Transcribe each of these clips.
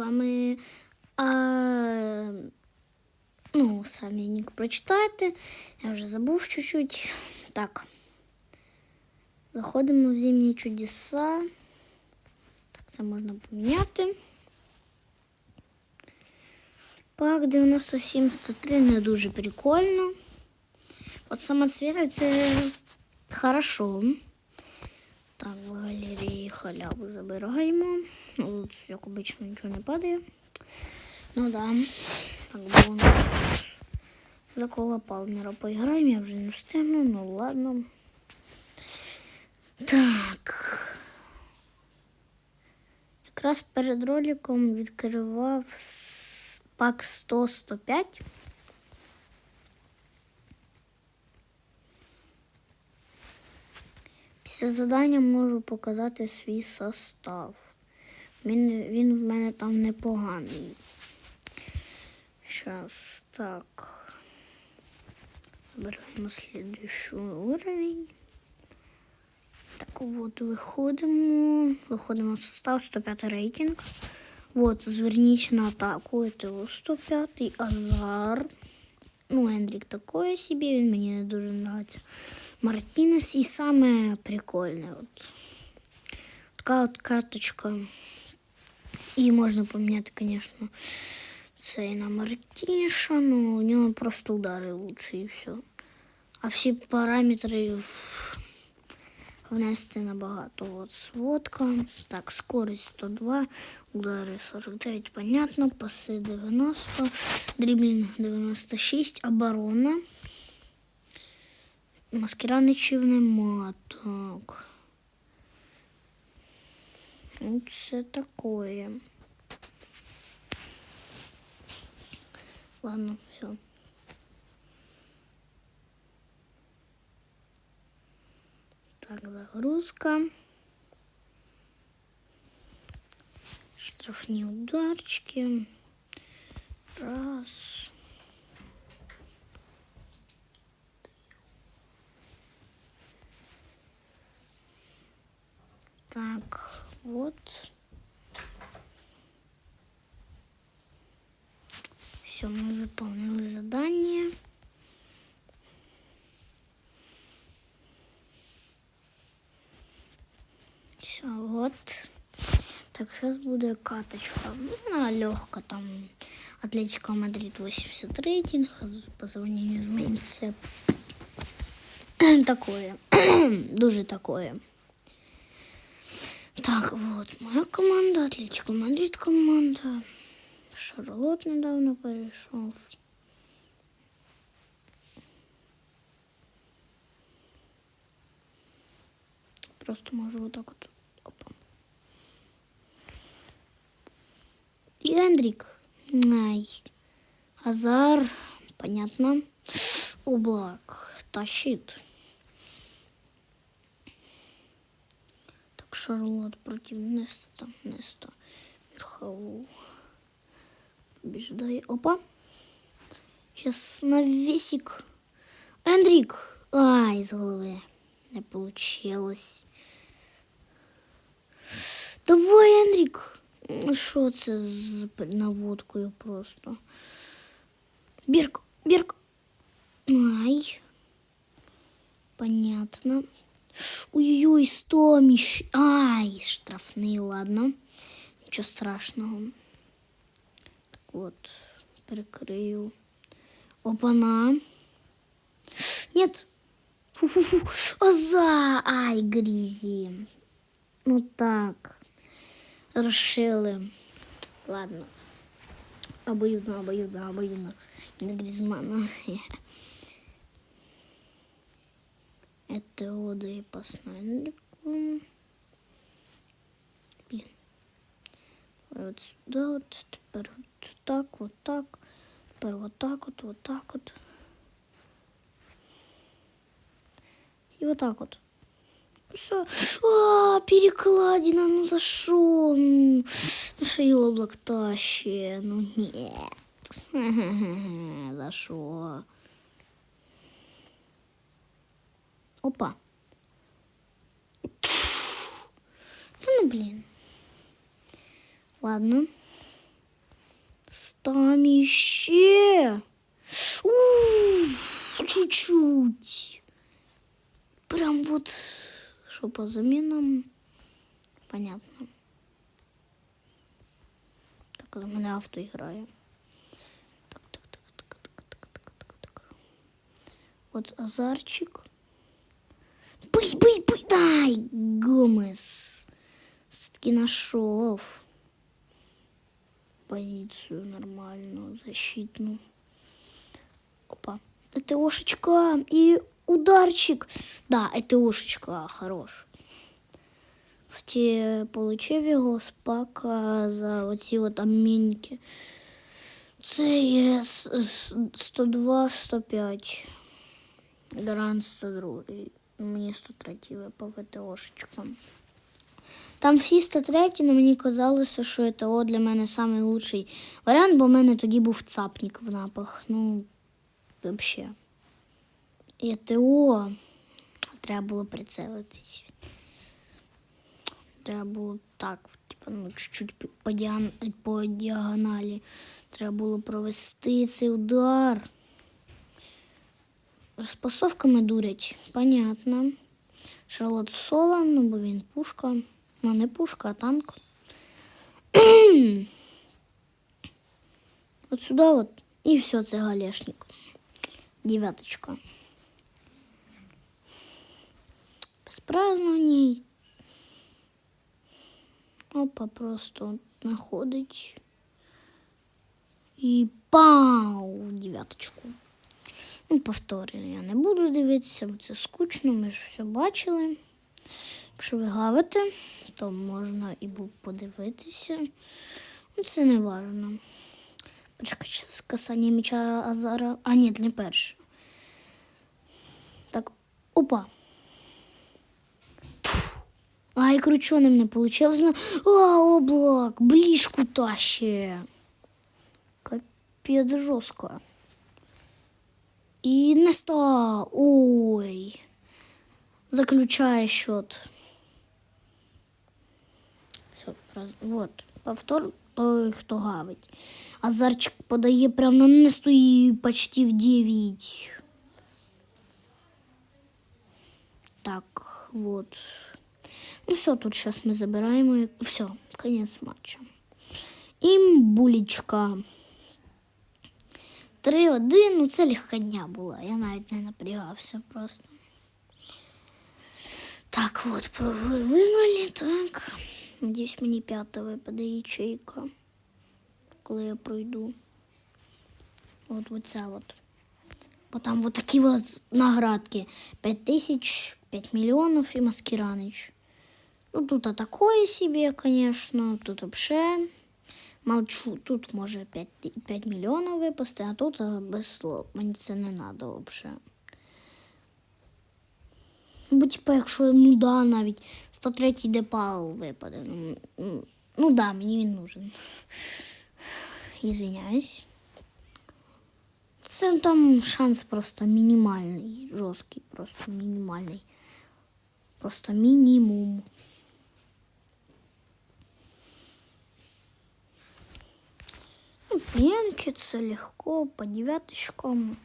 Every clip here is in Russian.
вами. А, ну, самі нік прочитайте. Я вже забув чуть-чуть. Так. Заходимо в зимні чудеса. Так, це можна поміняти. Пак 97-103 не дуже прикольно. От самоцвіти це хорошо. Так, в галереї халяву забираємо. Ну, Тут, як обично, нічого не падає. Ну да. Так, бонус. За кола Палмера поіграємо, я вже не встигну, ну ладно. Так. Якраз перед роликом відкривав пак 100-105. Після завдання можу показати свій состав. Він, він в мене там непоганий. Зараз так. Забираємо слідуючий уровень. Так, от виходимо. Виходимо в состав 105 рейтинг. От, зверніть на атаку. Это 105 Азар. Ну, Ендрік такое собі, він мені не дуже нравится. Мартінес і саме прикольне. От. Така от карточка. І можна поміняти, звісно, цей на Мартіша, ну у нього просто удари лучше і все. А всі параметри внести набагато. От сводка. Так, скорость 102, удари 49, понятно, паси 90, дріблінг 96, оборона. Маскира нічого нема. Так. Ну, це такое. Ладно, все. Загрузка. Штрафні ударчики. Раз. Так, вот. Все, мы выполнили задание. Все, вот. Так, сейчас будет каточка. Ну, она легко там. Атлетика Мадрид 80 рейтинг. По сравнению с моим це такое. Дуже такое. Так, вот моя команда, Атлетико Мадрид команда. Шарлот недавно перейшов. Просто можу вот так вот. И Эндрик. Ай. Азар. Понятно. Облак. Тащит. Так, Шарлот против Неста. Неста. Верхову. Побеждай. Опа. Сейчас навесик. Эндрик. Ай, из головы. Не получилось. Давай, Ендрік. Ну, Що це з наводкою просто? Бірк, бірк. Ай. Понятно. Ой-ой, сто міщ. Ай, штрафний, ладно. Нічого страшного. Так от, перекрию. Опана. Нет. Фу-фу-фу. Оза. Ай, грізі. Ну так. Решили. Ладно. Обоюдно, обоюдно, обоюдно. Не Гризмана. Это Ода и. Блин. Вот сюда вот. Теперь вот так, вот так. Теперь вот так вот, вот так вот. И вот так вот. Все. А, перекладина, ну за що? Ну, За що і облак тащи? Ну ні. За що? Опа. Та ну, блін. Ладно. там іще. Уф, чуть-чуть. Прям вот, что по замінам. Понятно. Так, у мене авто грає. Так, так, так, так, так, так, так, так, так. От Азарчик. Бий, бий, бий, дай, Гомес. Все-таки нашов позицию нормальную, защитную. Опа. ЭТОшечка и ударчик. Да, ЭТОшечка хорош. Кстати, получив його з пака за оці от обмінники. Це є 102-105. Гарант 102. Мені 103 випав ВТОшечкам. Там всі 103, але мені казалося, що ТО для мене найкращий варіант, бо в мене тоді був цапник в напах. Ну, взагалі. І ТО треба було прицелитись. Треба було так, типу, ну, чуть-чуть по діагоналі. Треба було провести цей удар. Розпасовками дурять, понятно. Шарлот Соло, ну бо він пушка. Ну, не пушка, а танк. От сюди от. І все, це галешник. Дев'яточка. Без празднований. Опа, просто находить. І пау! Дев'яточку. Ну, повторення я не буду дивитися, бо це скучно, ми ж все бачили. Якщо ви гавите, то можна і подивитися. Ну, Це не важно. Почекай, касання меча Азара. А, ні, не перше. Так, опа. Ай, крученим не получилось. А, облак, ближку таще. Капец жестко. И не ста. Ой. Заключая счет. Все, вот. Повтор той, хто гавить. Азарчик подає прямо на несту і почти в 9. Так, вот. Ну все, тут сейчас мы забираем. Все, конец матча. Імбулечка. 3-1, ну це легкодня була. Я навіть не напрягався просто. Так, вот, вы виграли, так. Надіюсь, мені п'ята випаде ячейка, коли я пройду. От оця от. Бо там вот такі от наградки. 5 тисяч, 5 мільйонів і маскіранич. Ну, тут а такое себе, конечно. Тут вообще молчу. Тут може 5, 5 мільйонів випасти, а тут без слов. Мені це не треба взагалі. Бо, типу, якщо ну да, навіть 103 депал випаде. Ну, ну да, мені він нужен. Ізвиняюсь. Це там шанс просто мінімальний, жорсткий, просто мінімальний. Просто мінімум. Ну, п'янки це легко, по дев'яточкам.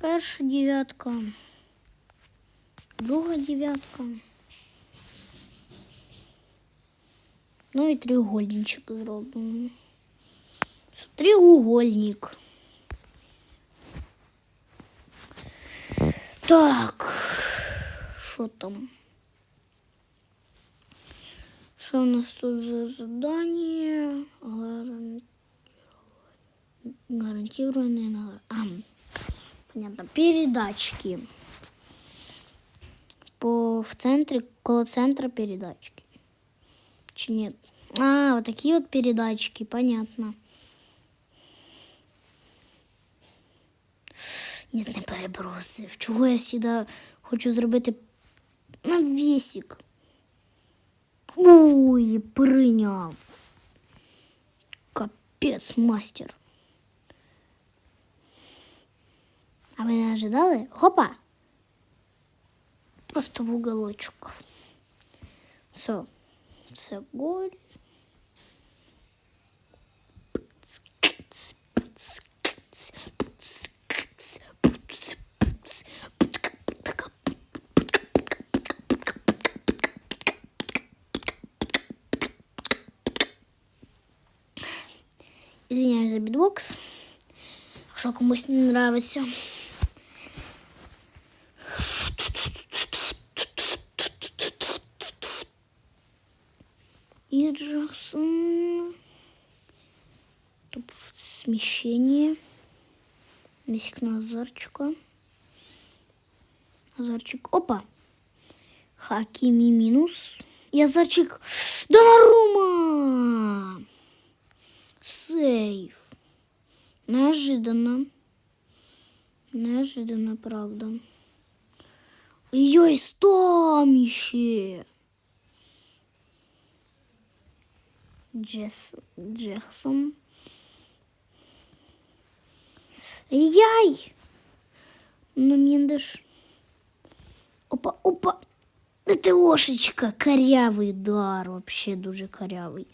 Перша дев'ятка. друга дев'ятка. Ну і треугольничек зробимо. Треугольник. Так, що там? Що у нас тут за задание? Гарантированные на... А, понятно. Передачки. по в центре, около центра передачки. Чи нет? А, вот такие вот передачки, понятно. Нет, не перебросив. Чого я сюди хочу зробити навісик? Ой, прийняв. Капець, мастер. ожидали. Хопа! Просто в уголочек. Все. Все голь. Извиняюсь за битбокс, что комусь не нравится. Смещение. Висик на Азарчика. Азарчик. Опа. Хакими минус. И Азарчик. Донарума! Сейф. Неожиданно. Неожиданно, правда. Ой, стомище. Джес... Джексон. Яй! Ну, Мендеш. Опа, опа. ТОшечка, корявий удар, вообще дуже корявий.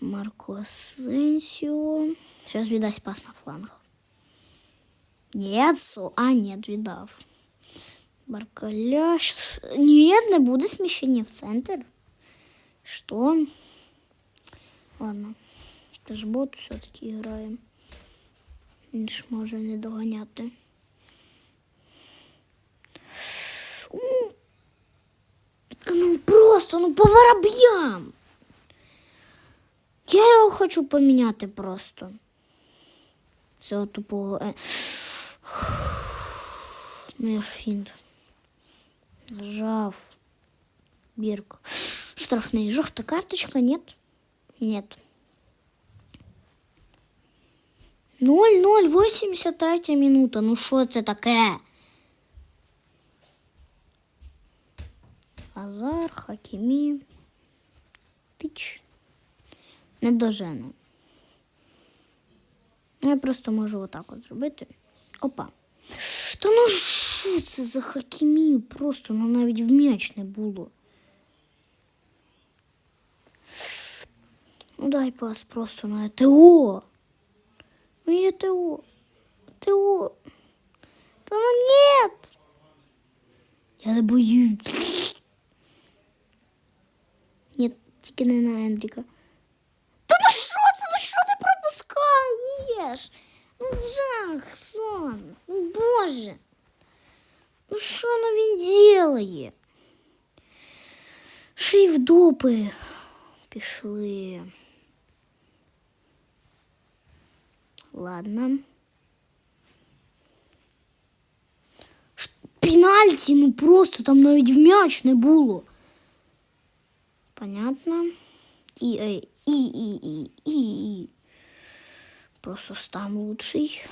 Марко Асенсіо. Сейчас віддасть пас на фланг. Нет, со... а, нет, віддав. Баркаля. Щас- Нет, не буде сміщення в центр. Что? Ладно. Це ж бот все-таки грає. Він ж може не доганяти. Ну просто, ну по вороб'ям. Я його хочу поміняти просто. Цього тупого. Е... Ну я ж фінт. Нажав. Бірк. Штрафний. Жовта карточка, нет? Нет. 0-0, минута. Ну що це таке? Азар, Хакімі. Тич. Не дожене. Я просто можу отак от зробити. Опа. Та ну що це за Хакімію? Просто ну навіть в м'яч не було. Ну дай пас просто на ТО. Ну є ТО. ТО. Та ну нет. Я не боюсь. Нет, тільки не на Ендріка. Та ну що це? Ну що ти пропускаєш? Ну жах, сон. Ну боже. Ну що ну він ділає? Шив допи. Пішли. Ладно. Ш- Пенальті, ну просто там навіть в м'яч не було. Понятно. І, е, і, і, і, і, і. Просто стам лучший.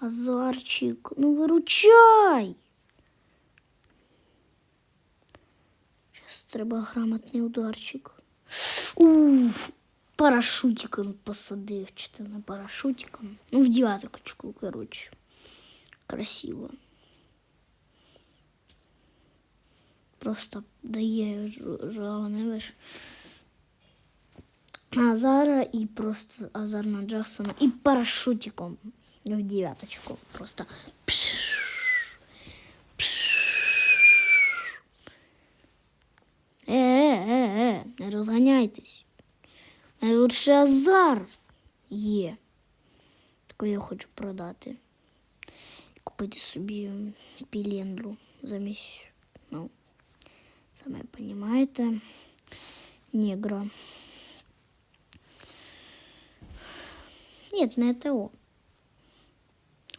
Азарчик, ну виручай. Сейчас треба грамотний ударчик. Уф, парашутиком посадив, чи то не парашутиком. Ну, в девяточку, короче. Красиво. Просто дає жовне виш. Азара і просто Азар на Джексона і парашутиком в девяточку. Просто. Е, е, е, не розганяйтесь. Лучше Азар є. Таку я хочу продати. Купити собі пілендру замість, ну, саме розумієте, негра. Нет, не ТО.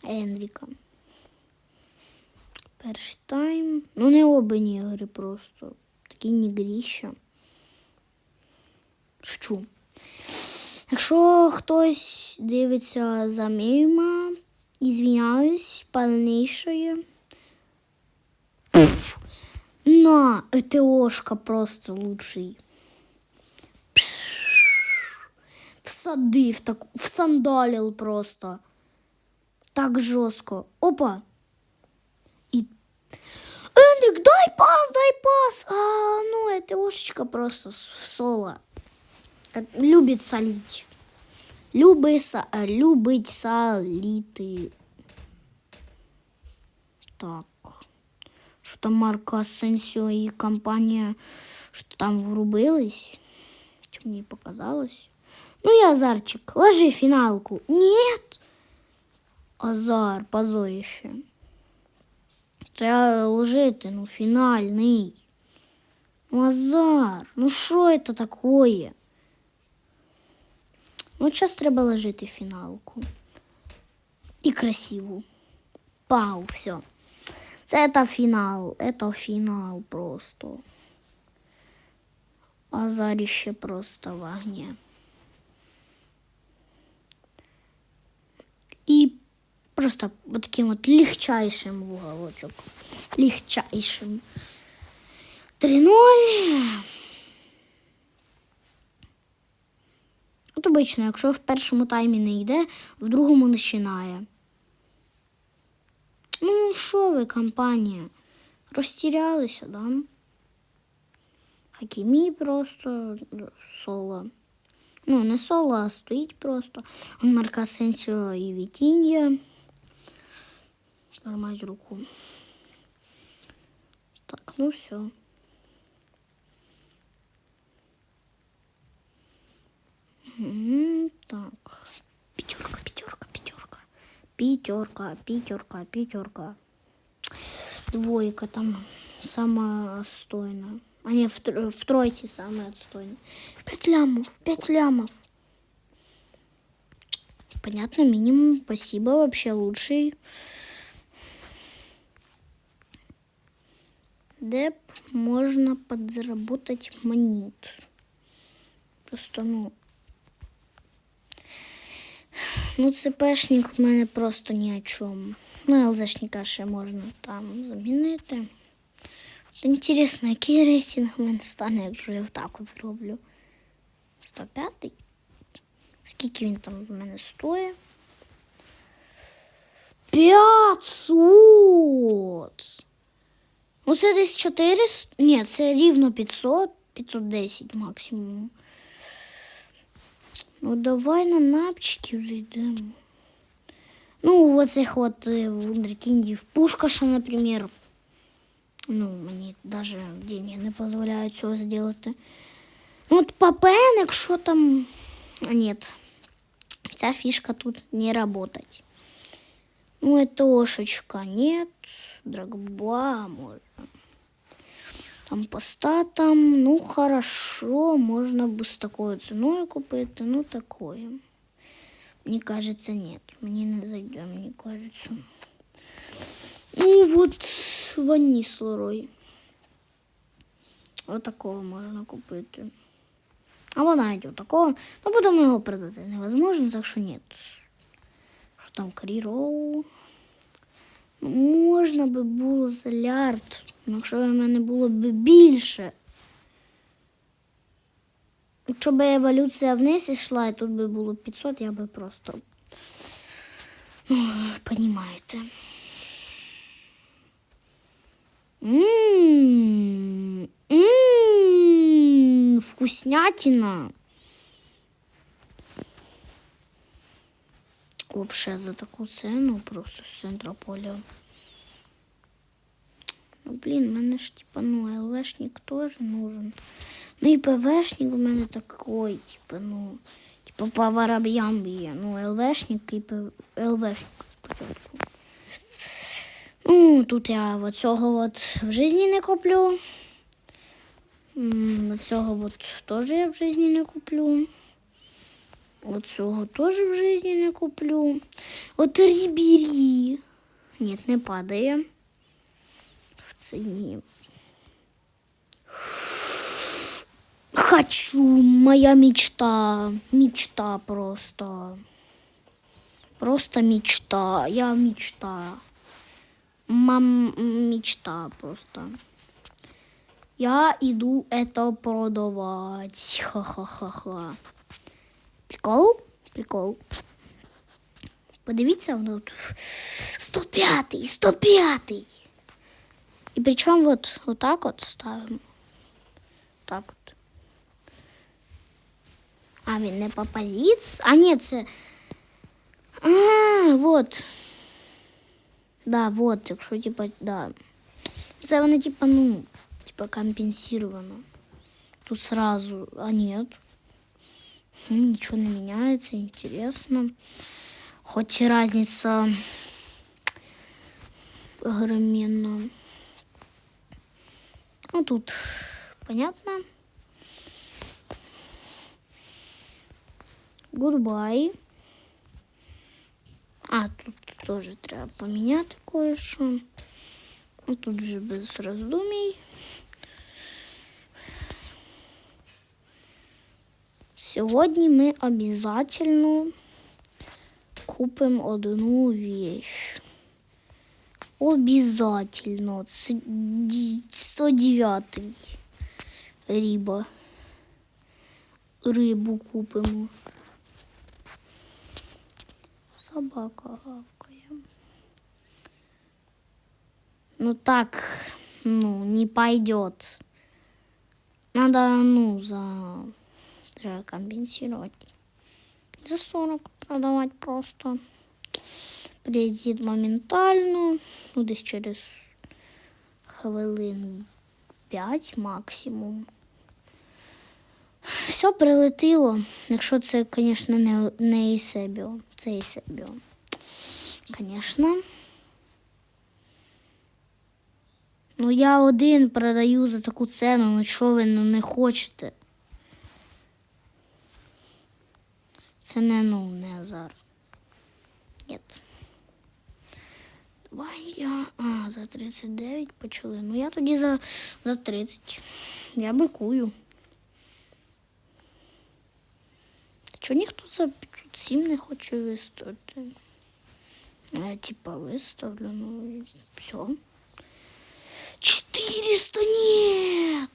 Енріка. Перший тайм. Ну, не оба негри просто. Такі нігріща. Що? Якщо хтось дивиться за мимо, ізвиняюсь, пальнішої. На, ЕТОшка просто лучший. Всадив так, всандалил просто. Так жорстко. Опа. І... Ендрик, дай пас, дай пас. А, ну, ЕТОшечка просто в соло. Э, Любить солить. Люби, са, е, любить соліти. Так. що там Марко Асенсіо і компанія, що там врубились. Чи мені показалось? Ну і Азарчик, ложи фіналку. Нет. Азар, позоріще. Треба ложити, ну, фінальний. Ну, Азар, ну що це такое? Ну, зараз треба ложити фіналку. І красиву. Пау, все. Це это фінал. Это фінал просто. Азаріще просто в огне. Просто вот таким вот легчайшим в уголочок. Легчайшим. 3-0. От обично, якщо в першому таймі не йде, в другому починає. Ну, що ви, компанія? Розтірялися, да? Хакімі просто соло. Ну, не соло, а стоїть просто. Он Марка Сенсіо і Вітіння. Нормать руку. Так, ну все. Так. Пятерка, пятерка, пятерка. Пятерка, пятерка, пятерка. Двойка там самая отстойная. А не, в, в тройке самая отстойная. Пять лямов, пять лямов. Понятно, минимум. Спасибо, вообще лучший. Деп можно подзаработать монет. Просто, ну. Ну, ЦПшник в мене просто ні о чому. Ну, ЛЗшника ще можна там замінити. Інтересно, який рейтинг в мене стане, якщо я отак от зроблю. 105-й? Скільки він там в мене стоїть? 500! Ну, це десь 400. Ні, це рівно 500, 510 максимум. Ну, давай на напчиків зайдемо. Ну, оцих от е, вундеркіндів. Пушкаша, наприклад. Ну, мені навіть деньги не дозволяють цього зробити. Ну, от Папен, якщо там. А, Ні. Ця фішка тут не работать. Ну, это ошечка нет. Драгба можно. Там по статам, ну хорошо, можно бы с такой ценой купить, ну такое. Мне кажется, нет. Мне не зайдет, мне кажется. Ну вот Ванис Лорой. Вот такого можно купить. Або навіть от такого. Ну, потім його продати невозможно, так що ні. Що там Кріроу? Ну, Можна би було за лярд, ну, Якщо в мене було б більше. Якщо б еволюція вниз йшла, і тут би було 500, я би просто. Ну, понімаєте. Ммм, ммм, вкуснятина. Вообще за таку ціну просто з центра поля. Ну, блін, мене ж типа, ну, ЛВшник теж нужен. Ну і ПВшник у мене такой, типа, ну, типа по вороб'ям б'є. Ну, ЛВшник і ПВ... ЛВшник спочатку. Ну, тут я от цього от в житті не куплю. От цього от теж я в житті не куплю. От цього теж в житті не куплю. От Рібірі. Ні, не падає. В ціні. Хочу, моя мечта. Мечта просто. Просто мечта. Я мечта. Мам, мечта просто. Я иду это продавать. Ха-ха-ха-ха. Прикол? Прикол. Подивіться, воно тут 105-й, 105-й. І причому от, отак от ставимо. Так от. А він не по позиції. А ні, це. А, вот. Да, вот, якщо типа, да. Це вони, типа, ну, типа компенсировано. Тут сразу, а нет. Хм, Ничего не меняется, интересно. Хоть и разница огроменная. Ну, тут понятно. Гудбай. А, тут теж треба поміняти кое-що. Ну, тут вже без роздумій. Сьогодні ми обязательно купимо одну вещь. Обязательно. Це ді- 109 риба. Рибу купимо. Собака гавкає. Ну так, ну, не пойдет. Надо, ну, за... Треба компенсировать. За 40 продавать просто. Прилетит моментально. Ну, десь через хвилин 5 максимум. Все прилетіло. Якщо це, звісно, не, не Ісебіо. Це Ісебіо. Звісно. Ну, я один продаю за таку ціну, ну чого ви ну, не хочете? Це не ну, не азар. Ні. Я. А, за 39 почали. Ну я тоді за, за 30. Я бикую. Чого ніхто за 507 не хоче виставити? Я типа виставлю, ну і все. 400 нет.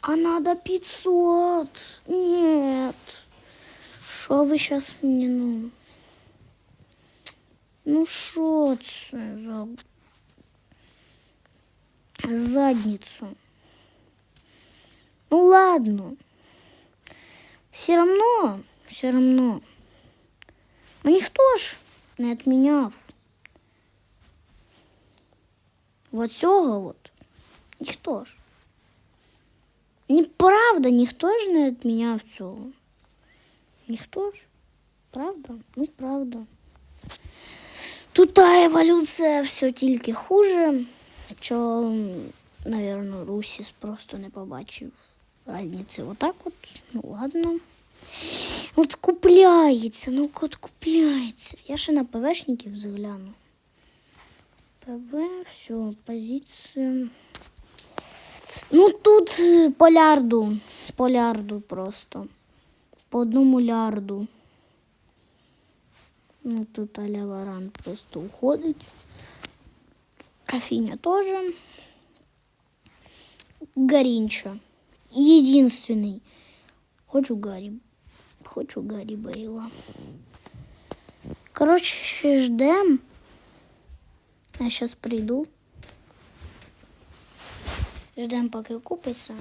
А надо 500. Нет. Що ви зараз мені, ну? Ну що це за задниця? Ну ладно. Все равно, все равно. Ну ніхто ж не відміняв. Вот цього от. Ніхто ж. Ні, правда, ніхто ж не відміняв цього. Ніхто ж. Правда? Ну, правда. Тут та еволюція все тільки хуже. Що, напевно, Русіс просто не побачив разниці. Отак от. Ну ладно. От купляється, ну от купляється. Я ще на ПВшників загляну. ПВ, все, позиція. Ну тут полярду. Полярду просто. По одному лярду. Ну тут Аля Варан просто уходить. Афиня тоже. Гаринча. Единственный. Хочу Гарри. Хочу Гарри Бейла. Короче, ждем. Я сейчас приду. Ждем, поки купиться.